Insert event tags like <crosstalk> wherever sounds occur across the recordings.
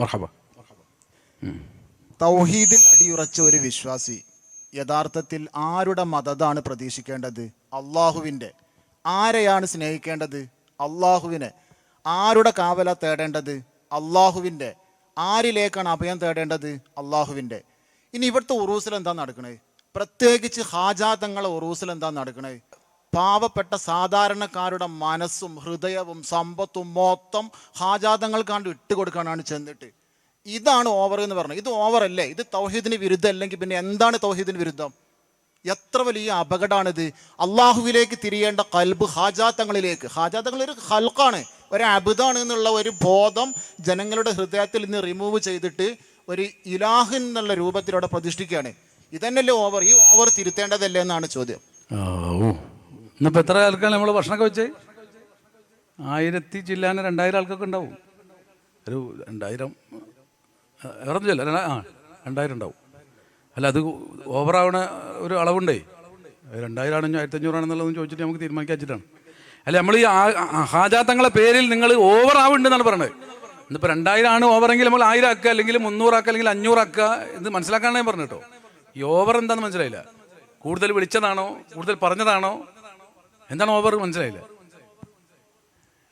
മർഹബ. തൗഹീദിൽ അടിയുറച്ച ഒരു വിശ്വാസി യഥാർത്ഥത്തിൽ ആരുടെ മതതാണ് പ്രതീക്ഷിക്കേണ്ടത്? അള്ളാഹുവിന്റെ. ആരെയാണ് സ്നേഹിക്കേണ്ടത്? അള്ളാഹുവിനെ. ആരുടെ കാവല തേടേണ്ടത്? അള്ളാഹുവിന്റെ. ആരിലേക്കാണ് അഭയം തേടേണ്ടത്? അള്ളാഹുവിന്റെ. ഇനി ഇവിടുത്തെ ഉറൂസിൽ എന്താ നടക്കണേ? പ്രത്യേകിച്ച് ഹാജാതങ്ങളെ ഉറൂസിൽ എന്താ നടക്കണേ? പാവപ്പെട്ട സാധാരണക്കാരുടെ മനസ്സും ഹൃദയവും സമ്പത്തും മൊത്തം ഹാജാതങ്ങൾക്കാണ്ട് ഇട്ടുകൊടുക്കാനാണ് ചെന്നിട്ട്. ഇതാണ് ഓവർ എന്ന് പറഞ്ഞത്. ഇത് ഓവർ അല്ലേ? ഇത് തൗഹീദിന് വിരുദ്ധം അല്ലെങ്കിൽ പിന്നെ എന്താണ് തൗഹീദിന് വിരുദ്ധം? എത്ര വലിയ അപകടമാണിത് അള്ളാഹുവിലേക്ക് തിരിയേണ്ട കൽബ് ഹാജാത്തങ്ങളിലേക്ക് ഹാജാത്തങ്ങൾ ഒരു ഹൽക്കാണ് ഒരു അബുദാണ് എന്നുള്ള ഒരു ബോധം ജനങ്ങളുടെ ഹൃദയത്തിൽ നിന്ന് റിമൂവ് ചെയ്തിട്ട് ഒരു ഇലാഹിൻ എന്നുള്ള രൂപത്തിലൂടെ പ്രതിഷ്ഠിക്കുകയാണ്. ഇതന്നെയല്ലേ ഓവർ ഈ ഓവർ തിരുത്തേണ്ടതല്ലേ എന്നാണ് ചോദ്യം. ഇന്നിപ്പോൾ എത്ര ആൾക്കാണ് നമ്മൾ ഭക്ഷണമൊക്കെ വെച്ചേ? ആയിരത്തി ചില്ലാന രണ്ടായിരം ആൾക്കൊക്കെ ഉണ്ടാവും. ഒരു രണ്ടായിരം ഇറന്നില്ല ആ രണ്ടായിരം ഉണ്ടാവും. അല്ല അത് ഓവറാവണ ഒരു അളവുണ്ടേ? രണ്ടായിരം ആണെന്നോ ആയിരത്തി അഞ്ഞൂറാണെന്നുള്ളതെന്ന് ചോദിച്ചിട്ട് നമുക്ക് തീരുമാനിക്കാച്ചിട്ടാണ്. അല്ല നമ്മൾ ഈ ഹാജാത്തങ്ങളെ പേരിൽ നിങ്ങൾ ഓവർ ആവുന്നുണ്ടെന്നാണ് പറയുന്നത് ഇന്നിപ്പോൾ രണ്ടായിരം ആണ് ഓവറെങ്കിൽ നമ്മൾ ആയിരം ആക്കുക അല്ലെങ്കിൽ മുന്നൂറാക്കുക അല്ലെങ്കിൽ അഞ്ഞൂറാക്കുക ഇത് മനസ്സിലാക്കാനാണ് പറഞ്ഞു കേട്ടോ. ഈ ഓവർ എന്താണെന്ന് മനസ്സിലായില്ല? കൂടുതൽ വിളിച്ചതാണോ? കൂടുതൽ പറഞ്ഞതാണോ? എന്താണ് ഓവർ മനസ്സിലായില്ല?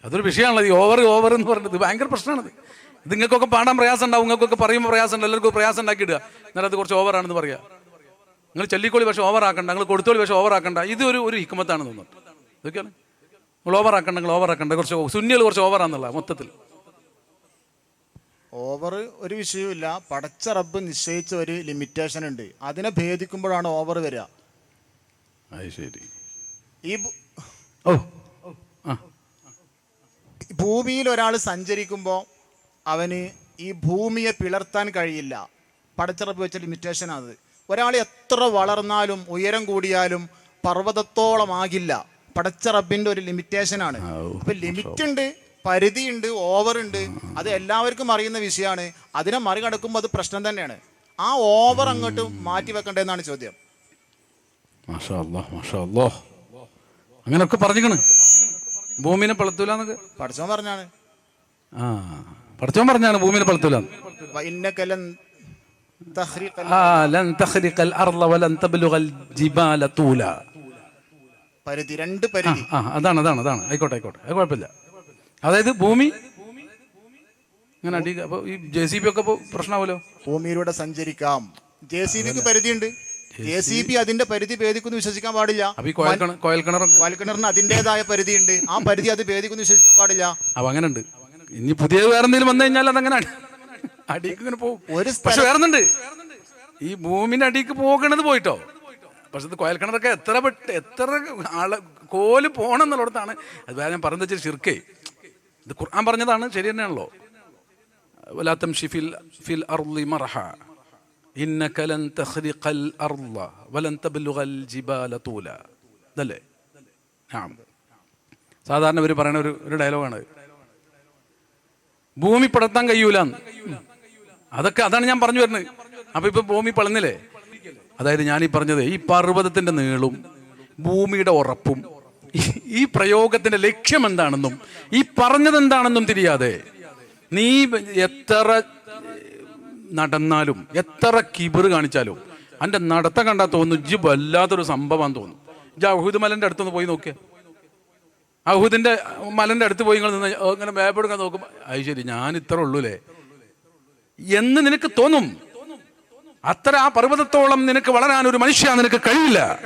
അതൊരു വിഷയമാണല്ലോ ഈ ഓവർ ഓവർ എന്ന് പറയുന്നത് ഭയങ്കര പ്രശ്നമാണത്. ഇത് നിങ്ങൾക്കൊക്കെ പാടാൻ പ്രയാസം ഉണ്ടാവും നിങ്ങൾക്കൊക്കെ പറയുമ്പോൾ പ്രയാസം ഉണ്ട് എല്ലാവർക്കും പ്രയാസം ഉണ്ടാക്കിയിടുക. എന്നാലും അത് കുറച്ച് ഓവറാണെന്ന് പറയാം നിങ്ങൾ ചെല്ലിക്കോളി പക്ഷേ ഓവറാക്കണ്ട നിങ്ങൾ കൊടുത്തോളി പക്ഷേ ഓവറാക്കണ്ട ഇത് ഒരു ഒരു ഹിക്കുമത്താണ് തോന്നുന്നു. ഇതൊക്കെയാണ്. നിങ്ങൾ ഓവറാക്കണ്ട നിങ്ങൾ ഓവറാക്കണ്ട കുറച്ച് സുന്നികൾ കുറച്ച് ഓവറാന്നുള്ള മൊത്തത്തിൽ. ഓവർ ഒരു വിഷയവുമില്ല. പടച്ച റബ്ബ് നിശ്ചയിച്ച ഒരു ലിമിറ്റേഷൻ ഉണ്ട്. അതിനെ ഭേദിക്കുമ്പോഴാണ് ഓവർ വരിക. അത് ശരി. ഈ ഓ. ഭൂമിയിൽ ഒരാൾ സഞ്ചരിക്കുമ്പോൾ അവന് ഈ ഭൂമിയെ പിളർത്താൻ കഴിയില്ല. പടച്ചിറപ്പ് വെച്ച ലിമിറ്റേഷൻ അത്. ഒരാൾ എത്ര വളർന്നാലും ഉയരം കൂടിയാലും പർവതത്തോളം ആകില്ല. പടച്ചിറപ്പിന്റെ ഒരു ലിമിറ്റേഷനാണ് അപ്പൊ ലിമിറ്റ് ഉണ്ട് പരിധിയുണ്ട് ഓവർ ഉണ്ട്. അത് എല്ലാവർക്കും അറിയുന്ന വിഷയമാണ് അതിനെ മറികടക്കുമ്പോൾ അത് പ്രശ്നം തന്നെയാണ്. ആ ഓവർ അങ്ങോട്ട് മാറ്റി വെക്കേണ്ടതെന്നാണ് ചോദ്യം. മാഷാ അല്ലാ മാഷാ അല്ലോ അങ്ങനെയൊക്കെ പറഞ്ഞിക്കണ്. ഭൂമിനെ പളത്തൂല എന്നൊക്കെ പഠിച്ചോൻ പറഞ്ഞാണ്. ആ പഠിച്ചോൻ പറഞ്ഞാണ് ഭൂമിനെ പളത്തൂല പരിധി രണ്ട് പരിധി. ആ അതാണ് അതാണ് അതാണ്. ആയിക്കോട്ടെ ആയിക്കോട്ടെ. അത് കുഴപ്പമില്ല. അതായത് ഭൂമി ഇങ്ങനെ അടി അപ്പൊ ഈ ജെ സി ബി ഒക്കെ പ്രശ്നമാവല്ലോ ഭൂമിയിലൂടെ സഞ്ചരിക്കാം. ജെ സി ബിക്ക് പരിധിയുണ്ട്. ജെ സി ബി അതിന്റെ പരിധി ഭേദിക്കുന്നു വിശ്വസിക്കാൻ പാടില്ല. കോയൽക്കിണറിന് അതിന്റേതായ പരിധിയുണ്ട്. ആ പരിധി അത് ഭേദിക്കുന്നു വിശ്വസിക്കാൻ പാടില്ല. അങ്ങനെയുണ്ട്. അങ്ങനെ ഉണ്ട് ഇനി പുതിയ വേറെ എന്തെങ്കിലും വന്നു കഴിഞ്ഞാൽ അതങ്ങനെ അടിക്ക് ഇങ്ങനെ പോകും. ഒരു പക്ഷെ വേറെ ഈ ഭൂമിന്റെ അടിക്ക് പോകണത് പോയിട്ടോ? പക്ഷെ ഇത് കോയൽ എത്ര പെട്ട് എത്ര ആൾ കോൽ പോകണം എന്നുള്ളിടത്താണ്. അത് വേറെ ഞാൻ പറഞ്ഞു വെച്ചാൽ ഷിർക്കേ ഇത് ഖുർആൻ പറഞ്ഞതാണ് ശരി തന്നെയാണല്ലോ. വലാത്തം ഷിഫിൽ ഫിൽ അർളി മർഹ. ഇന്നക ലൻ തഖ്രിഖൽ അർള വലൻ തബ്ലുഗൽ ജിബാല തൂല അല്ലേ ആ സാധാരണ ഇവർ പറയുന്ന ഒരു ഒരു ഡയലോഗാണ് ഭൂമി പടർത്താൻ കഴിയൂല അതൊക്കെ അതാണ് ഞാൻ പറഞ്ഞു വരുന്നത്. അപ്പൊ ഇപ്പൊ ഭൂമി പളന്നില്ലേ അതായത് ഞാൻ ഈ പറഞ്ഞത് ഈ പർവതത്തിന്റെ നീളും ഭൂമിയുടെ ഉറപ്പും ഈ പ്രയോഗത്തിന്റെ ലക്ഷ്യം എന്താണെന്നും ഈ പറഞ്ഞത് എന്താണെന്നും തിരിയാതെ നീ എത്ര നടന്നാലും എത്ര കിബിർ കാണിച്ചാലും അന്റെ നടത്തം കണ്ടാൽ തോന്നുന്നു ഇജ്ജ് വല്ലാത്തൊരു സംഭവം തോന്നുന്നു. ഇജ്ജ് മലന്റെ അടുത്തൊന്ന് പോയി നോക്കിയേ. അഹൂദിന്റെ മലന്റെ അടുത്ത് പോയി നിങ്ങൾ നിന്ന് ഇങ്ങനെ മാപ്പ് എടുക്കാൻ നോക്കും അത് ശരി ഞാൻ ഇത്ര ഉള്ളൂലേ. എന്ന് നിനക്ക് തോന്നും? അത്ര ആ പർവതത്തോളം നിനക്ക് വളരാൻ ഒരു മനുഷ്യ നിനക്ക് കഴിയില്ല.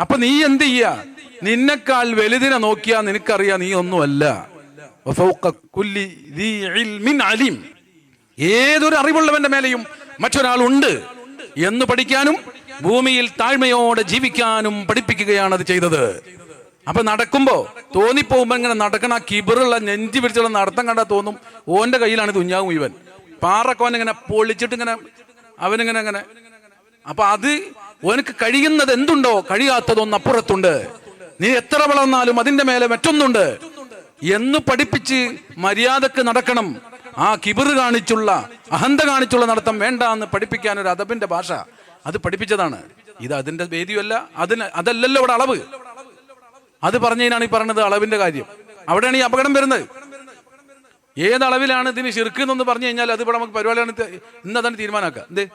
അപ്പൊ നീ എന്ത് ചെയ്യ? നിന്നെക്കാൾ വലുതിനെ നോക്കിയാ നിനക്കറിയാ നീ ഒന്നുമല്ല. അലീം. ഏതൊരു അറിവുള്ളവന്റെ മേലെയും മറ്റൊരാളുണ്ട് എന്ന് പഠിക്കാനും ഭൂമിയിൽ താഴ്മയോടെ ജീവിക്കാനും പഠിപ്പിക്കുകയാണ് അത് ചെയ്തത്. അപ്പൊ നടക്കുമ്പോ തോന്നിപ്പോകുമ്പോ ഇങ്ങനെ നടക്കണ കിബറുള്ള നെഞ്ചി പിടിച്ചുള്ള നടത്തം കണ്ടാൽ തോന്നും ഓന്റെ കയ്യിലാണ് തുഞ്ഞാവും ഇവൻ പാറക്കോൻ ഇങ്ങനെ പൊളിച്ചിട്ട് ഇങ്ങനെ അവനിങ്ങനെ അങ്ങനെ അപ്പൊ അത് ഓനക്ക് കഴിയുന്നത് എന്തുണ്ടോ കഴിയാത്തതൊന്ന് അപ്പുറത്തുണ്ട്. നീ എത്ര വളർന്നാലും അതിന്റെ മേലെ മറ്റൊന്നുണ്ട്. എന്ന് പഠിപ്പിച്ച് മര്യാദയ്ക്ക് നടക്കണം. ആ കിബിറ് കാണിച്ചുള്ള അഹന്ത കാണിച്ചുള്ള നടത്തം വേണ്ട എന്ന് പഠിപ്പിക്കാൻ ഒരു അദബിന്റെ ഭാഷ. അത് പഠിപ്പിച്ചതാണ്. ഇത് അതിന്റെ വേദിയല്ല അതിന് അതല്ലല്ലോ ഇവിടെ അളവ്. അത് പറഞ്ഞതിനാണ് ഈ പറയുന്നത് അളവിന്റെ കാര്യം. അവിടെയാണ് ഈ അപകടം വരുന്നത്. ഏതളവിലാണ് ഇതിന് ശിർക്ക് എന്നൊന്ന് പറഞ്ഞു കഴിഞ്ഞാൽ അത് ഇവിടെ നമുക്ക് പരിപാടിയാണ് ഇന്ന് അതാണ് തീരുമാനമാക്കുക. എന്തേ?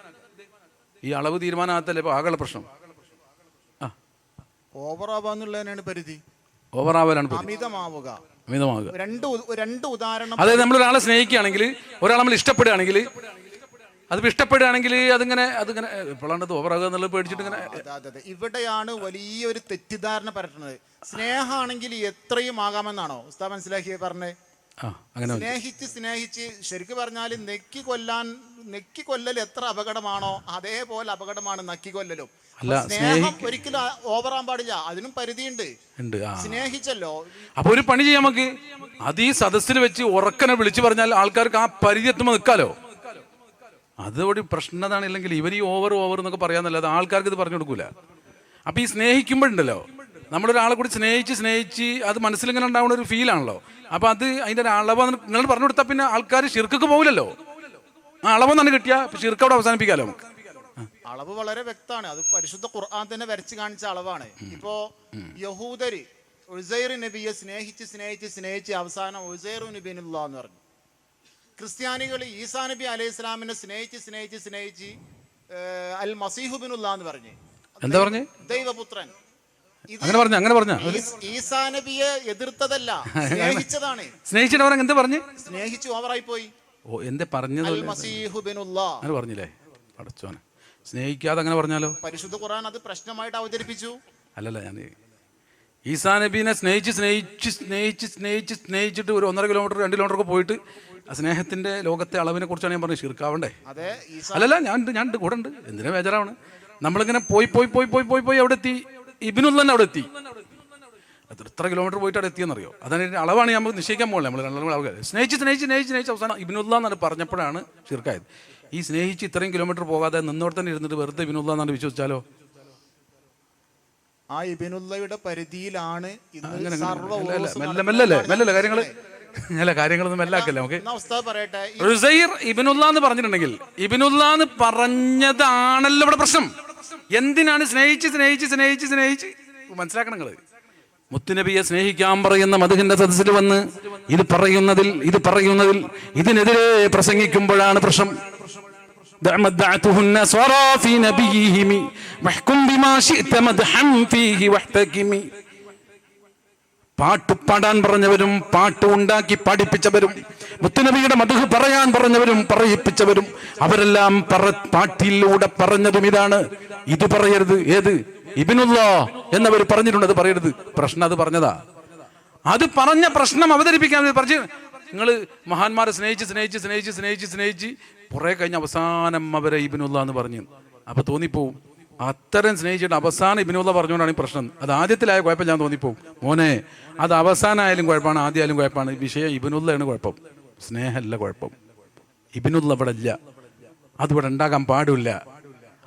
ഈ അളവ് തീരുമാനമാകത്തല്ലേ ഇപ്പൊ ആകെ പ്രശ്നം? ഓവറാവാന്നുള്ളതിനാണ് പരിധി. ഓവറാവലാണ്. അമിതമാവുക. അമിതമാകുക. രണ്ട് രണ്ട് ഉദാഹരണം അതായത് നമ്മൾ ഒരാളെ സ്നേഹിക്കുകയാണെങ്കിൽ ഒരാളെ നമ്മൾ ഇഷ്ടപ്പെടുകയാണെങ്കിൽ അത് ഇഷ്ടപ്പെടുകയാണെങ്കിൽ അതിങ്ങനെ അതിങ്ങനെ ഇപ്പോഴാണ് ഓവറാകുക എന്നുള്ളത് പേടിച്ചിട്ട് ഇങ്ങനെ അതെ ഇവിടെയാണ് വലിയൊരു തെറ്റിദ്ധാരണ പരട്ടുന്നത് സ്നേഹമാണെങ്കിൽ എത്രയും ആകാമെന്നാണോ? ഉസ്താ മനസ്സിലാക്കി പറഞ്ഞേ. സ്നേഹിച്ച് സ്നേഹിച്ച് ശരിക്കും പറഞ്ഞാൽ നെക്കി കൊല്ലാൻ നെക്കി കൊല്ലൽ എത്ര അപകടമാണോ അതേപോലെ അപകടമാണ് നക്കി കൊല്ലലും. അല്ല, സ്നേഹം ഒരിക്കലും ഓവറാൻ പാടില്ല. അതിനും പരിധിയുണ്ട്. ഉണ്ട് സ്നേഹിച്ചല്ലോ. അപ്പൊ ഒരു പണി ചെയ്യാം നമുക്ക്. അത് ഈ സദസ്സിൽ വെച്ച് ഉറക്കനെ വിളിച്ചു പറഞ്ഞാൽ ആൾക്കാർക്ക് ആ പരിധി എത്തുമ്പോൾ നിൽക്കാലോ? അതോടെ പ്രശ്നതാണ് ഇല്ലെങ്കിൽ ഇവർ ഈ ഓവർ ഓവർ എന്നൊക്കെ പറയാന്നല്ലാതെ ആൾക്കാർക്ക് ഇത് പറഞ്ഞു കൊടുക്കൂല. അപ്പൊ ഈ സ്നേഹിക്കുമ്പോഴുണ്ടല്ലോ. നമ്മളൊരാളെ കൂടി സ്നേഹിച്ച് സ്നേഹിച്ച് അത് മനസ്സിൽ ഇങ്ങനെ ഉണ്ടാവുന്ന ഒരു ഫീലാണല്ലോ അപ്പൊ അത് അതിന്റെ ഒരു അളവ് നിങ്ങൾ പറഞ്ഞു കൊടുത്താൽ പിന്നെ ആൾക്കാർ ഷിർക്കൊക്കെ പോകില്ലല്ലോ ആ അളവെന്നാണ് തന്നെ ഷിർക്ക് അവിടെ അവസാനിപ്പിക്കാലോ നമുക്ക്. അളവ് വളരെ വ്യക്തമാണ്. അത് പരിശുദ്ധ ഖുർആൻ തന്നെ വരച്ച് കാണിച്ച അളവാണ്. ഇപ്പോ യഹൂദര് ഉസൈർ നബിയെ സ്നേഹിച്ച് സ്നേഹിച്ച് സ്നേഹിച്ച് അവസാനം ഉസൈർ നബിനുള്ള എന്ന് പറഞ്ഞു. ക്രിസ്ത്യാനികൾ ഈസാ നബി അലൈഹി ഇസ്ലാമിനെ സ്നേഹിച്ച് സ്നേഹിച്ച് സ്നേഹിച്ച് അൽ മസീഹുബിനുള്ള എന്ന് പറഞ്ഞു. എന്താ പറഞ്ഞു? ദൈവപുത്രൻ. അങ്ങനെ പറഞ്ഞു അങ്ങനെ പറഞ്ഞു? ഈസാ നബിയെ എതിർത്തതല്ല <laughs> സ്നേഹിച്ചതാണ്. സ്നേഹിച്ചിട്ട് അവൻ എന്താ പറഞ്ഞു? സ്നേഹിച്ച് ഓവറായി പോയി. ഓ എന്തേ പറഞ്ഞത് പറഞ്ഞില്ലേ? അടച്ചോനെ സ്നേഹിക്കാതെ അങ്ങനെ പറഞ്ഞാലോ? പരിശുദ്ധ ഖുർആൻ അത് പ്രശ്നമായിട്ട് അവതരിപ്പിച്ചു. അല്ലല്ല ഞാൻ ഈസാ നബീനെ സ്നേഹിച്ച് സ്നേഹിച്ച് സ്നേഹിച്ച് സ്നേഹിച്ച് സ്നേഹിച്ചിട്ട് ഒരു ഒന്നര കിലോമീറ്റർ രണ്ട് കിലോമീറ്റർ ഒക്കെ പോയിട്ട് ആ സ്നേഹത്തിന്റെ ലോകത്തെ അളവിനെ കുറിച്ചാണ് ഞാൻ പറഞ്ഞത്. ഷിർക്കാവണ്ടേ? അല്ലല്ല ഞാൻ ഞാൻ കൂടെ ഉണ്ട് എന്തിനാ ബേജാറാണ് നമ്മളിങ്ങനെ പോയി പോയി പോയി പോയി പോയി പോയി അവിടെ എത്തി. ഇബിനുൽ തന്നെ അവിടെ എത്തി. എത്ര കിലോമീറ്റർ പോയിട്ട് അവിടെ എത്തിയെന്നറിയോ? ഇതിന്റെ അളവാണ് നമ്മൾ നിശ്ചയിക്കാൻ പോകണേ നമ്മൾ ആൾക്കാർ സ്നേഹിച്ച് സ്നേഹിച്ച് സ്നേഹിച്ച് സ്നേഹിച്ച് അവസാനം ഇബിനുള്ള എന്നാണ് പറഞ്ഞപ്പോഴാണ് ഷിർക്കായത്. ഈ സ്നേഹിച്ച് ഇത്രയും കിലോമീറ്റർ പോകാതെ നിന്നോട് തന്നെ ഇരുന്നിട്ട് വെറുതെ ഇബിനുള്ള എന്നാണ് വിശ്വസിച്ചാലോ? ആ ഇബിനുള്ളയുടെ പരിധിയിലാണ് മെല്ലെ മെല്ലെ നടക്കുന്നത്. കാര്യങ്ങൾ അല്ല കാര്യങ്ങളൊന്നും മെല്ലാക്കല്ലേ നമുക്ക്? റുസൈർ ഇബിനുള്ള എന്ന് പറഞ്ഞിട്ടുണ്ടെങ്കിൽ ഇബിനുള്ള എന്ന് പറഞ്ഞതാണല്ലോ ഇവിടെ പ്രശ്നം. എന്തിനാണ് സ്നേഹിച്ച് സ്നേഹിച്ച് സ്നേഹിച്ച് സ്നേഹിച്ച്? മനസ്സിലാക്കണം നിങ്ങൾ. മുത്തുനബിയെ സ്നേഹിക്കാൻ പറയുന്ന മധുഹിന്റെ സദസ്സിൽ വന്ന് ഇത് പറയുന്നതിൽ ഇത് പറയുന്നതിൽ ഇതിനെതിരെ പ്രസംഗിക്കുമ്പോഴാണ് പ്രശ്നം. دعمدعتهن صرا في نبيهم واحكم بما شئت مدحا فيه واحتكمي പാട്ട് പാടാൻ പറഞ്ഞവരും പാട്ട് ഉണ്ടാക്കി പാടിപ്പിച്ചവരും മുത്തുനബിയുടെ മധു പറയാൻ പറഞ്ഞവരും പറയിപ്പിച്ചവരും അവരെല്ലാം പറ പാട്ടിലൂടെ പറഞ്ഞതും ഇതാണ് ഇത് പറയരുത് ഏത് ഇബിനുള്ള എന്നവർ പറഞ്ഞിട്ടുണ്ട് അത് പറയരുത് പ്രശ്നം അത് പറഞ്ഞതാ അത് പറഞ്ഞ പ്രശ്നം അവതരിപ്പിക്കാൻ വേണ്ടി പറഞ്ഞു നിങ്ങൾ മഹാന്മാരെ സ്നേഹിച്ച് സ്നേഹിച്ച് സ്നേഹിച്ച് സ്നേഹിച്ച് സ്നേഹിച്ച് കുറെ കഴിഞ്ഞ് അവസാനം അവരെ ഇബിനുള്ള എന്ന് പറഞ്ഞു. അപ്പൊ തോന്നിപ്പോവും. അത്തരം സ്നേഹിച്ചിട്ട് അവസാനം ഇബിനുള്ള പറഞ്ഞുകൊണ്ടാണ് ഈ പ്രശ്നം. അത് ആദ്യത്തിലായ കുഴപ്പം ഞാൻ തോന്നിപ്പോവും. മോനെ അത് അവസാനമായാലും കുഴപ്പമാണ് ആദ്യമായാലും കുഴപ്പമാണ്. വിഷയം ഇബിനുള്ളയാണ് കുഴപ്പം. സ്നേഹമല്ല കുഴപ്പം. ഇബിനുള്ള ഇവിടെ ഇല്ല. അതിവിടെ ഉണ്ടാകാൻ പാടില്ല.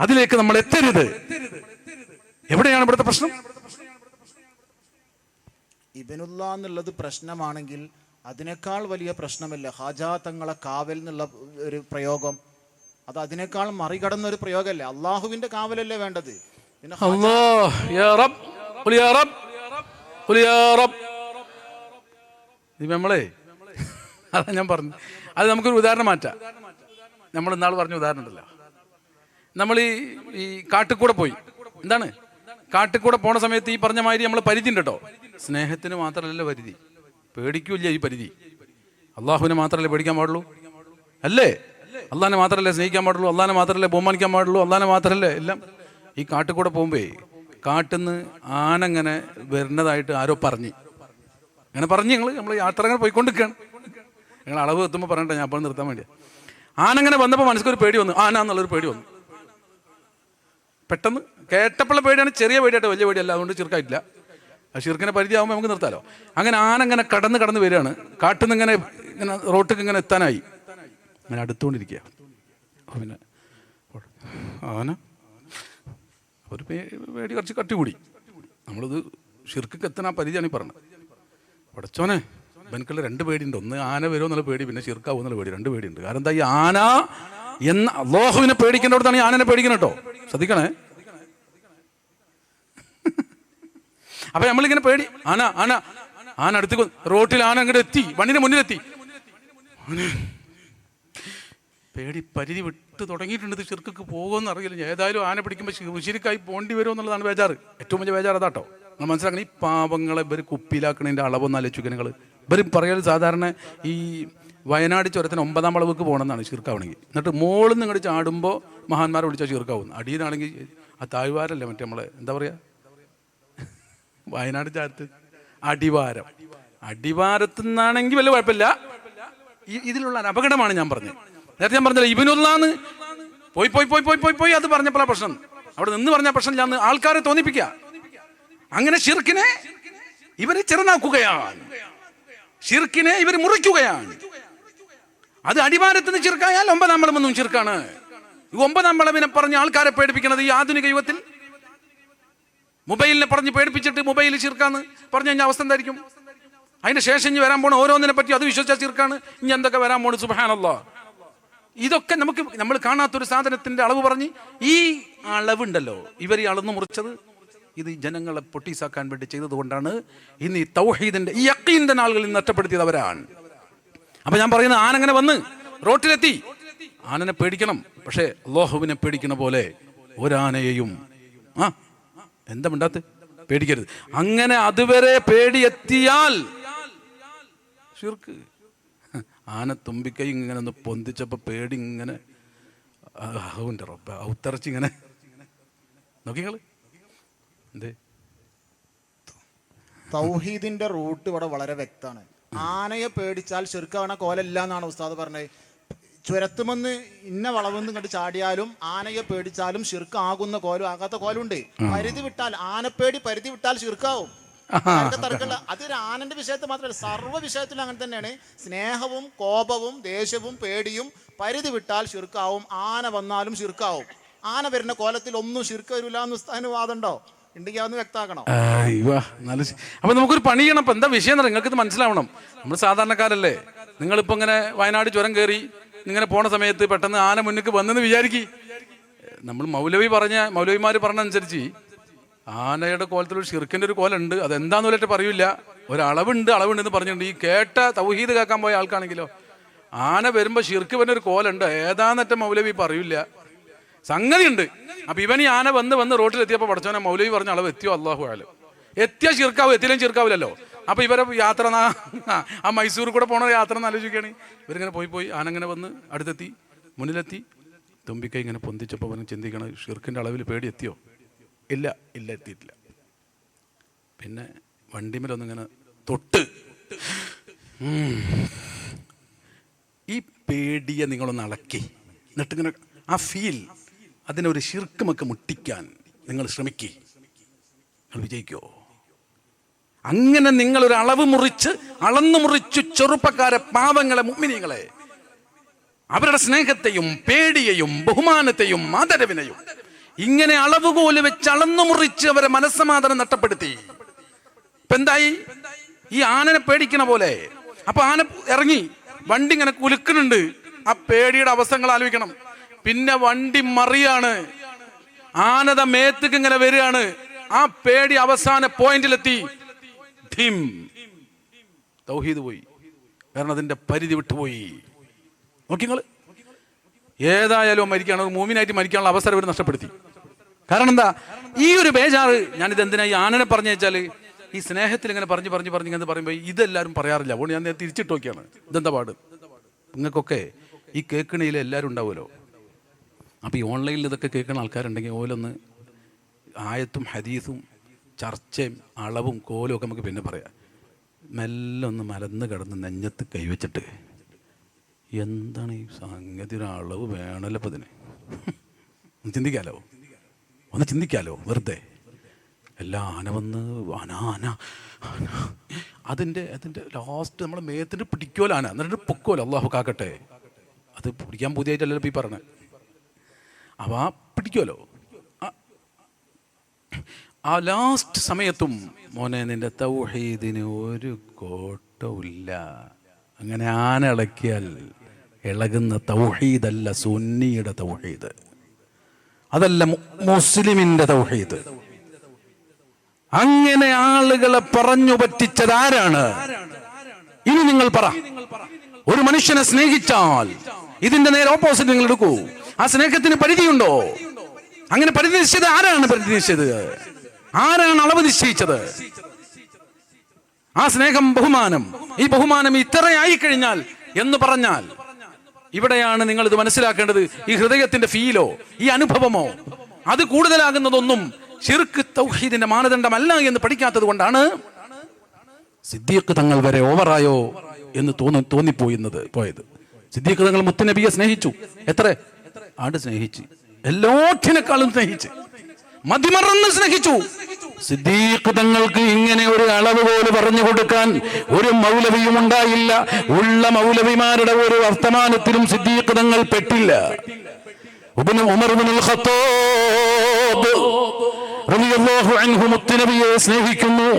അതിലേക്ക് നമ്മൾ എത്തരുത്. എവിടെയാണ് ഇവിടുത്തെ പ്രശ്നം? ഇബിനുള്ള എന്നുള്ളത് പ്രശ്നമാണെങ്കിൽ അതിനേക്കാൾ വലിയ പ്രശ്നമല്ല. ഹാജാത്തങ്ങളെ കാവൽ എന്നുള്ള ഒരു പ്രയോഗം. അത് അതിനേക്കാൾ മറികടന്ന ഒരു പ്രയോഗമല്ലേ. അള്ളാഹുവിന്റെ കാവലല്ലേ വേണ്ടത്? പിന്നെ നമ്മളെ അതാ ഞാൻ പറഞ്ഞു അത് നമുക്കൊരു ഉദാഹരണം മാറ്റാം. നമ്മൾ ഇന്നാൾ പറഞ്ഞ ഉദാഹരണം ഉണ്ടല്ലോ. നമ്മൾ ഈ ഈ കാട്ടിക്കൂടെ പോയി. എന്താണ്? കാട്ടിക്കൂടെ പോണ സമയത്ത് ഈ പറഞ്ഞ മാതിരി നമ്മൾ പരിധി ഉണ്ട് കേട്ടോ. സ്നേഹത്തിന് മാത്രമല്ല പരിധി പേടിക്കൂല്ല ഈ പരിധി. അള്ളാഹുവിനെ മാത്രമല്ലേ പേടിക്കാൻ പാടുള്ളൂ? അല്ലേ? അള്ളാഹിനെ മാത്രമല്ലേ സ്നേഹിക്കാൻ പാടുള്ളൂ? അള്ളാഹിനെ മാത്രമല്ലേ ബഹുമാനിക്കാൻ പാടുള്ളൂ? അള്ളാഹിനെ മാത്രമല്ലേ എല്ലാം? ഈ കാട്ടിക്കൂടെ പോകുമ്പേ കാട്ടിന്ന് ആനങ്ങനെ വരുന്നതായിട്ട് ആരോ പറഞ്ഞ്. അങ്ങനെ പറഞ്ഞു ഞങ്ങൾ നമ്മൾ യാത്ര അങ്ങനെ പോയിക്കൊണ്ടിരിക്കുകയാണ്. നിങ്ങൾ അളവ് എത്തുമ്പോൾ പറയണ്ട ഞാൻ അപ്പോൾ നിർത്താൻ വേണ്ടി ആനങ്ങനെ വന്നപ്പോൾ മനസ്സിലൊരു പേടി വന്നു. ആന എന്നുള്ളൊരു പേടി വന്നു. പെട്ടെന്ന് കേട്ടപ്പോഴുള്ള പേടിയാണ് ചെറിയ പേടിയായിട്ട് വലിയ പേടിയല്ല. അതുകൊണ്ട് ചെറുക്കായിട്ടില്ല. ആ ചെറുക്കിനെ പരിചയമാകുമ്പോൾ നമുക്ക് നിർത്താലോ? അങ്ങനെ ആനങ്ങനെ കടന്ന് കടന്ന് വരികയാണ്. കാട്ടിൽ നിന്ന് ഇങ്ങനെ ഇങ്ങനെ റോട്ടിൽ ഇങ്ങനെ എത്താനായി. അങ്ങനെ അടുത്തുകൊണ്ടിരിക്കുക. പിന്നെ ആന ഒരു പേടി കുറച്ച് കട്ടി കൂടി നമ്മളിത് ഷിർക്കൊക്കെ എത്താൻ ആ പരിചയമാണ് ഈ പറഞ്ഞത്. പടച്ചോനെ ഇവനക്കുള്ള രണ്ട് പേടിയുണ്ട്. ഒന്ന് ആന വരുമോ എന്നുള്ള പേടി പിന്നെ ഷിർക്കാവും എന്നുള്ള പേടി. രണ്ട് പേടിയുണ്ട്. കാരണം എന്താ ഈ ആന എന്ന ലോഹുവിനെ പേടിക്കേണ്ടവിടത്താണ് ഈ ആനനെ പേടിക്കണം കേട്ടോ. ശ്രദ്ധിക്കണേ. അപ്പൊ നമ്മളിങ്ങനെ പേടി. ആന ആന ആന അടുത്ത് റോട്ടിൽ ആന അങ്ങോട്ട് എത്തി വണ്ടിന്റെ മുന്നിലെത്തി. പേടി പരിധി വിട്ട് തുടങ്ങിയിട്ടുണ്ട് ചെറുക്കൊക്കെ പോകുമെന്ന് അറിയില്ല. ഏതായാലും ആന പിടിക്കുമ്പോൾ ശരിക്കായി പോണ്ടി വരുമോ എന്നുള്ളതാണ് ബേജാറ്. ഏറ്റവും വലിയ ബേജാറ് അതാട്ടോ. നമ്മൾ മനസ്സിലാക്കണം ഈ പാവങ്ങളെ ഇവർ കുപ്പിയിലാക്കണതിന്റെ അളവൊന്നും ആലോചിക്കുക നിങ്ങൾ ഇവർ പറയൽ സാധാരണ ഈ വയനാട് ചുരത്തിന് ഒമ്പതാം വളവുക്ക് പോകണമെന്നാണ് ചീർക്കാവണമെങ്കിൽ എന്നിട്ട് മോളിൽ ഇങ്ങോട്ട് ചാടുമ്പോൾ മഹാന്മാരെ വിളിച്ചാൽ ചീർക്കാവുന്നു അടിയിലാണെങ്കിൽ ആ താഴ്വാരല്ലേ മറ്റേ നമ്മളെ എന്താ പറയുക വയനാട് ചാരത്ത്? അടിവാരം. അടിവാരത്തു നിന്നാണെങ്കിൽ വലിയ കുഴപ്പമില്ല. ഇതിലുള്ള അപകടമാണ് ഞാൻ പറഞ്ഞത്. നേരത്തെ ഞാൻ പറഞ്ഞില്ല ഇവനുള്ളാന്ന് പോയി പോയി പോയി പോയി പോയി പോയി അത് പറഞ്ഞപ്പോഴാണ് പ്രശ്നം. അവിടെ നിന്ന് പറഞ്ഞ പ്രശ്നമില്ലാന്ന് ആൾക്കാരെ തോന്നിപ്പിക്കുക. അങ്ങനെ ഷിർക്കിനെ ഇവർ ചെറുനാക്കുകയാണ് ഷിർക്കിനെ ഇവർ മുറിക്കുകയാണ്. അത് അടിവാരത്തിന് ചിർക്കായാൽ ഒമ്പതാം വളമൊന്നും ചിർക്കാണ് ഒമ്പതാം വളവിനെ പറഞ്ഞ് ആൾക്കാരെ പേടിപ്പിക്കുന്നത് ഈ ആധുനിക യുഗത്തിൽ മൊബൈലിനെ പറഞ്ഞ് പേടിപ്പിച്ചിട്ട് മൊബൈൽ ചീർക്കാന്ന് പറഞ്ഞു കഴിഞ്ഞാൽ അവസ്ഥ എന്തായിരിക്കും? അതിന് ശേഷം ഇനി വരാൻ പോണ ഓരോന്നിനെ പറ്റി അത് വിശ്വസിച്ചാൽ ചീർക്കാണ്. ഇനി എന്തൊക്കെ വരാൻ പോണ്? സുബാനല്ലോ ഇതൊക്കെ നമുക്ക് നമ്മൾ കാണാത്തൊരു സാധനത്തിന്റെ അളവ് പറഞ്ഞ് ഈ അളവുണ്ടല്ലോ. ഇവർ ഈ അളന്ന് മുറിച്ചത് ഇത് ജനങ്ങളെ പൊട്ടീസാക്കാൻ വേണ്ടി ചെയ്തത് കൊണ്ടാണ്. ഇന്ന് ഈ തൗഹീദിന്റെ ഈ അക്കീന്റെ നാളുകളിൽ നഷ്ടപ്പെടുത്തിയത് അവരാണ്. അപ്പൊ ഞാൻ പറയുന്നത് ആനങ്ങനെ വന്ന്? റോട്ടിലെത്തി. ആനനെ പേടിക്കണം. പക്ഷേ അള്ളാഹുവിനെ പേടിക്കണ പോലെ ഒരാനയെയും ആ എന്താ മിണ്ടാത്ത് പേടിക്കരുത്. അങ്ങനെ അതുവരെ പേടിയെത്തിയാൽ ആന തുമ്പിക്കൈ ഇങ്ങനെ ഒന്ന് പൊന്തിച്ചപ്പോ പേടി ഇങ്ങനെ. ഔത്തറച്ച് ഇങ്ങനെ. നോക്കിക്കൾ. എന്തേ? തൗഹീദിന്റെ റൂട്ട് ഇവിടെ വളരെ വ്യക്തമാണ്. ആനയെ പേടിച്ചാൽ ചെറുക്കാവണ കോലല്ല എന്നാണ് ഉസ്താദ് പറഞ്ഞത്. ചുരത്തുമെന്ന് ഇന്ന വളവെന്ന് ഇങ്ങോട്ട് ചാടിയാലും ആനയെ പേടിച്ചാലും ഷിർക്ക് ആകുന്ന കോലും ആകാത്ത കോലുണ്ട്. പരിധി വിട്ടാൽ ആനപ്പേടി പരിധി വിട്ടാൽ ഷിർക്കാവും തർക്കമില്ല. അതൊരു ആനന്റെ വിഷയത്തിൽ മാത്രമല്ല സർവ വിഷയത്തിലും അങ്ങനെ തന്നെയാണ്. സ്നേഹവും കോപവും ദേഷ്യവും പേടിയും പരിധി വിട്ടാൽ ഷിർക്കാവും ആന വന്നാലും ഷിർക്കാവും ആന വരുന്ന കോലത്തിൽ ഒന്നും ഷിർക്ക് വരില്ല എന്ന് ഉസ്താദിന് വാദമുണ്ടോ? ഉണ്ടെങ്കിൽ അതൊന്ന് വ്യക്തമാക്കണം. അപ്പൊ നമുക്കൊരു പണി ചെയ്യണം അപ്പൊ എന്താ വിഷയം നിങ്ങൾക്ക് ഇത് മനസ്സിലാവണം. നമ്മൾ സാധാരണക്കാരല്ലേ? നിങ്ങളിപ്പോ ഇങ്ങനെ വയനാട് ചുരം കയറി ഇങ്ങനെ പോണ സമയത്ത് പെട്ടെന്ന് ആന മുന്നിക്ക് വന്നെന്ന് വിചാരിക്കി. നമ്മൾ മൗലവി പറഞ്ഞ മൗലവിമാർ പറഞ്ഞ ആനയുടെ കോലത്തിൽ ഒരു ഷിർക്കിന്റെ ഒരു കോലുണ്ട്. അതെന്താന്ന് പോലും പറയൂല ഒരളവുണ്ട് അളവുണ്ട് എന്ന് പറഞ്ഞിട്ടുണ്ട്. ഈ കേട്ട തൗഹീദ് കേൾക്കാൻ പോയ ആൾക്കാണെങ്കിലോ ആന വരുമ്പോ ഷിർക്ക് വരുന്ന ഒരു കോലുണ്ട്. ഏതാന്നറ്റ മൗലവി പറയൂല സംഗതിയുണ്ട്. അപ്പൊ ഇവൻ ഈ ആന വന്ന് വന്ന് റോട്ടിൽ എത്തിയപ്പോ പഠിച്ചവനെ മൗലവി പറഞ്ഞ അളവ് എത്തിയോ? അള്ളാഹു ആയാലും എത്തിയ ചീർക്കാവും എത്തിയില്ലെങ്കിൽ ചീർക്കാവില്ലല്ലോ അപ്പൊ ഇവരെ യാത്ര ആ മൈസൂർ കൂടെ പോണ യാത്ര ആലോചിക്കുകയാണ്. ഇവരിങ്ങനെ പോയി പോയി ആനങ്ങനെ വന്ന് അടുത്തെത്തി മുന്നിലെത്തി. തുമ്പിക്കൈ ഇങ്ങനെ പൊന്തിച്ചപ്പോൾ ചിന്തിക്കണം ഷിർക്കിന്റെ അളവിൽ പേടി എത്തിയോ? ഇല്ല ഇല്ല എത്തിയിട്ടില്ല. പിന്നെ വണ്ടിമേലൊന്നിങ്ങനെ തൊട്ട്. ഈ പേടിയെ നിങ്ങളൊന്ന് അളക്കി. എന്നിട്ടിങ്ങനെ ആ ഫീൽ അതിനൊരു ശിർക്കുമൊക്കെ മുട്ടിക്കാൻ നിങ്ങൾ ശ്രമിക്കുക നിങ്ങൾ വിജയിക്കോ? അങ്ങനെ നിങ്ങൾ ഒരു അളവ് മുറിച്ച് അളന്നു മുറിച്ചു ചെറുപ്പക്കാരെ പാവങ്ങളെ മുമ്മിനികളെ അവരുടെ സ്നേഹത്തെയും പേടിയെയും ബഹുമാനത്തെയും ആദരവിനെയും ഇങ്ങനെ അളവുകോൽ വെച്ച് അളന്നു മുറിച്ച് അവരെ മനസ്സമാധാനം നഷ്ടപ്പെടുത്തി. ഇപ്പൊ എന്തായി? ഈ ആനനെ പേടിക്കണ പോലെ. അപ്പൊ ആന ഇറങ്ങി. വണ്ടി ഇങ്ങനെ കുലുക്കുന്നുണ്ട്. ആ പേടിയുടെ അവസ്ഥകൾ ആലോചിക്കണം. പിന്നെ വണ്ടി മറിയാണ്. ആനത മേത്തേക്ക് ഇങ്ങനെ വരികയാണ്. ആ പേടി അവസാന പോയിന്റിലെത്തി ധിം തൗഹീദ് പോയി. കാരണം അതിന്റെ പരിധി വിട്ടുപോയി നോക്കിങ്ങൾ ഏതായാലും മരിക്കുകയാണ് മൂമിനായിട്ട് മരിക്കാനുള്ള അവസരം ഇവർ നഷ്ടപ്പെടുത്തി. കാരണം എന്താ? ഈ ഒരു ബേജാറ് ഞാനിത് എന്തിനാ ഈ ആനനെ പറഞ്ഞു വെച്ചാൽ ഈ സ്നേഹത്തിൽ ഇങ്ങനെ പറഞ്ഞു പറഞ്ഞു പറഞ്ഞു ഇങ്ങനെ പറയുമ്പോൾ ഇതെല്ലാവരും പറയാറില്ല. അതുകൊണ്ട് ഞാൻ തിരിച്ചിട്ട് നോക്കിയാണ്. ഇതെന്താ പാട്? നിങ്ങൾക്കൊക്കെ ഈ കേൾക്കണയിൽ എല്ലാവരും ഉണ്ടാവുമല്ലോ. അപ്പോൾ ഈ ഓൺലൈനിൽ ഇതൊക്കെ കേൾക്കുന്ന ആൾക്കാരുണ്ടെങ്കിൽ ഓലൊന്ന് ആയത്തും ഹദീസും ചർച്ചയും അളവും കോലും ഒക്കെ നമുക്ക് പിന്നെ പറയാം. മെല്ലെ ഒന്ന് മലന്ന് കിടന്ന് നെഞ്ഞത്ത് കൈവച്ചിട്ട് എന്താണ് ഈ സംഗതി? അളവ് വേണമല്ലോ ഇപ്പം ഇതിന്. ചിന്തിക്കാലോ? ഒന്ന് ചിന്തിക്കാലോ? വെറുതെ. എല്ലാ ആന വന്ന് ആന ആന അതിന്റെ അതിന്റെ ലാസ്റ്റ് നമ്മളെ മേത്തിന് പിടിക്കുമല്ലോ ആന. എന്നിട്ട് പൊക്കുമല്ലോ അള്ളാഹു കാക്കട്ടെ. അത് പിടിക്കാൻ പുതിയായിട്ടല്ലല്ലോ ഇപ്പം ഈ പറഞ്ഞത്. പിടിക്കുമല്ലോ ആ- ആ ലാസ്റ്റ് സമയത്തും മോനെ നിന്റെ തൗഹീദിന് ഒരു കോട്ടവുമില്ല. അങ്ങനെ ആന ഇളക്കിയാൽ ഇളകുന്ന തൗഹീദല്ല സുന്നിയുടെ തൗഹീദ്. അതല്ല മുസ്ലിമിന്റെ തൗഹീദ്. അങ്ങനെ ആളുകളെ പറഞ്ഞു പറ്റിച്ചത് ആരാണ്? ഇനി നിങ്ങൾ പറ. ഒരു മനുഷ്യനെ സ്നേഹിച്ചാൽ ഇതിന്റെ നേരെ ഓപ്പോസിറ്റ് നിങ്ങൾ എടുക്കൂ. ആ സ്നേഹത്തിന് പരിധിയുണ്ടോ? അങ്ങനെ പരിധി നിശ്ചയത് ആരാണ് പരിധി നിശ്ചയത് ആരാണ് അളവ് നിശ്ചയിച്ചത്? ആ സ്നേഹം ബഹുമാനം. ഈ ബഹുമാനം ഇത്രയായി കഴിഞ്ഞാൽ എന്ന് പറഞ്ഞാൽ ഇവിടെയാണ് നിങ്ങൾ ഇത് മനസ്സിലാക്കേണ്ടത്. ഈ ഹൃദയത്തിന്റെ ഫീലോ ഈ അനുഭവമോ അത് കൂടുതലാകുന്നതൊന്നും ഷിർക്ക് തൗഹീദിന്റെ മാനദണ്ഡമല്ല എന്ന് പഠിക്കാത്തത് കൊണ്ടാണ് സിദ്ദീഖ് തങ്ങൾ വരെ ഓവറായോ എന്ന് തോന്നി തോന്നിപ്പോയിന്നത് പോയത്. സിദ്ദീഖ് തങ്ങൾ മുത്തുനബിയെ സ്നേഹിച്ചു. എത്ര? ആട് സ്നേഹിച്ച്. എല്ലാറ്റിനേക്കാളും സ്നേഹിച്ച്. മതിമറന്ന് സ്നേഹിച്ചു. സിദ്ദീഖ് തങ്ങൾക്ക് ഇങ്ങനെ ഒരു അളവ് പോലെ പറഞ്ഞു കൊടുക്കാൻ ഒരു മൗലവിയും ഉണ്ടായില്ല. ഉള്ള മൗലവിമാരുടെ ഒരു വർത്തമാനത്തിലും സിദ്ദീഖ് തങ്ങൾ പെട്ടില്ല. സ്നേഹിക്കുന്നു.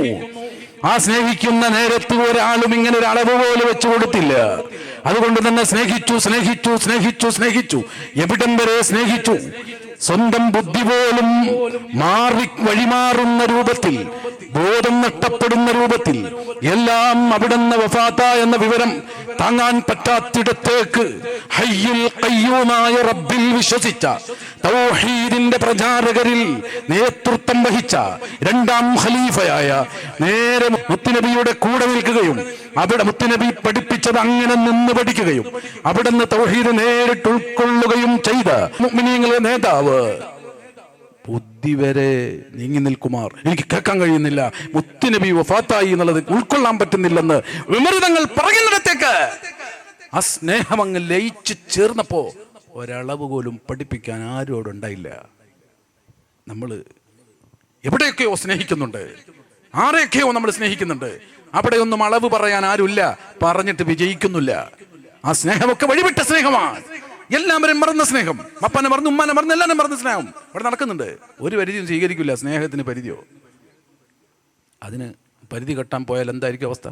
ആ സ്നേഹിക്കുന്ന നേരത്ത് ഒരാളും ഇങ്ങനെ ഒരു അളവ് പോലെ വെച്ചു കൊടുത്തില്ല. അതുകൊണ്ട് തന്നെ സ്നേഹിച്ചു സ്നേഹിച്ചു സ്നേഹിച്ചു സ്നേഹിച്ചു. എവിടം വരെ സ്നേഹിച്ചു? സ്വന്തം ബുദ്ധി പോലും മാറി വഴിമാറുന്ന രൂപത്തിൽ ബോധം നഷ്ടപ്പെടുന്ന രൂപത്തിൽ എല്ലാം അവിടുന്ന് വഫാത്ത എന്ന വിവരം താങ്ങാൻ പറ്റാത്തിടത്തേക്ക് ഹയ്യുൽ ഖയ്യൂമായ റബ്ബിൽ വിശ്വസിച്ച തൗഹീദിന്റെ പ്രചാരകരിൽ നേതൃത്വം വഹിച്ച രണ്ടാം ഖലീഫയായ നേരെ മുത്തുനബിയുടെ കൂടെ നിൽക്കുകയും അവിടെ മുത്തുനബി പഠിപ്പിച്ചത് അങ്ങനെ നിന്ന് പഠിക്കുകയും അവിടുന്ന് തൗഹീദ് നേരിട്ട് ഉൾക്കൊള്ളുകയും ചെയ്ത മുഅ്മിനീങ്ങളുടെ നേതാവ് ബുദ്ധി വരെ നീങ്ങി നിൽക്കുമാർ. എനിക്ക് കേൾക്കാൻ കഴിയുന്നില്ല. മുത്തുനബി വഫാത്തായി എന്നുള്ളത് ഉൾക്കൊള്ളാൻ പറ്റുന്നില്ലെന്ന് വിമൃതങ്ങൾ പറയുന്നിടത്തേക്ക്. ആ സ്നേഹം അങ്ങ് ലയിച്ച് ചേർന്നപ്പോ ഒരളവ് പോലും പഠിപ്പിക്കാൻ ആരോടും അവിടെ ഉണ്ടായില്ല. നമ്മൾ എവിടെയൊക്കെയോ സ്നേഹിക്കുന്നുണ്ട്. ആരെയൊക്കെയോ നമ്മൾ സ്നേഹിക്കുന്നുണ്ട്. അവിടെയൊന്നും അളവ് പറയാൻ ആരുമില്ല. പറഞ്ഞിട്ട് വിജയിക്കുന്നില്ല. ആ സ്നേഹമൊക്കെ വഴിവിട്ട സ്നേഹമാണ്. എല്ലാവരും മറന്ന സ്നേഹം. അപ്പനെ മറന്നു ഉമ്മാനെ മറന്നു എല്ലാവരും മറന്ന സ്നേഹം. ഇവിടെ നടക്കുന്നുണ്ട്. ഒരു പരിധിയും സ്വീകരിക്കില്ല സ്നേഹത്തിന് പരിധിയോ? അതിന് പരിധി കെട്ടാൻ പോയാൽ എന്തായിരിക്കും അവസ്ഥ?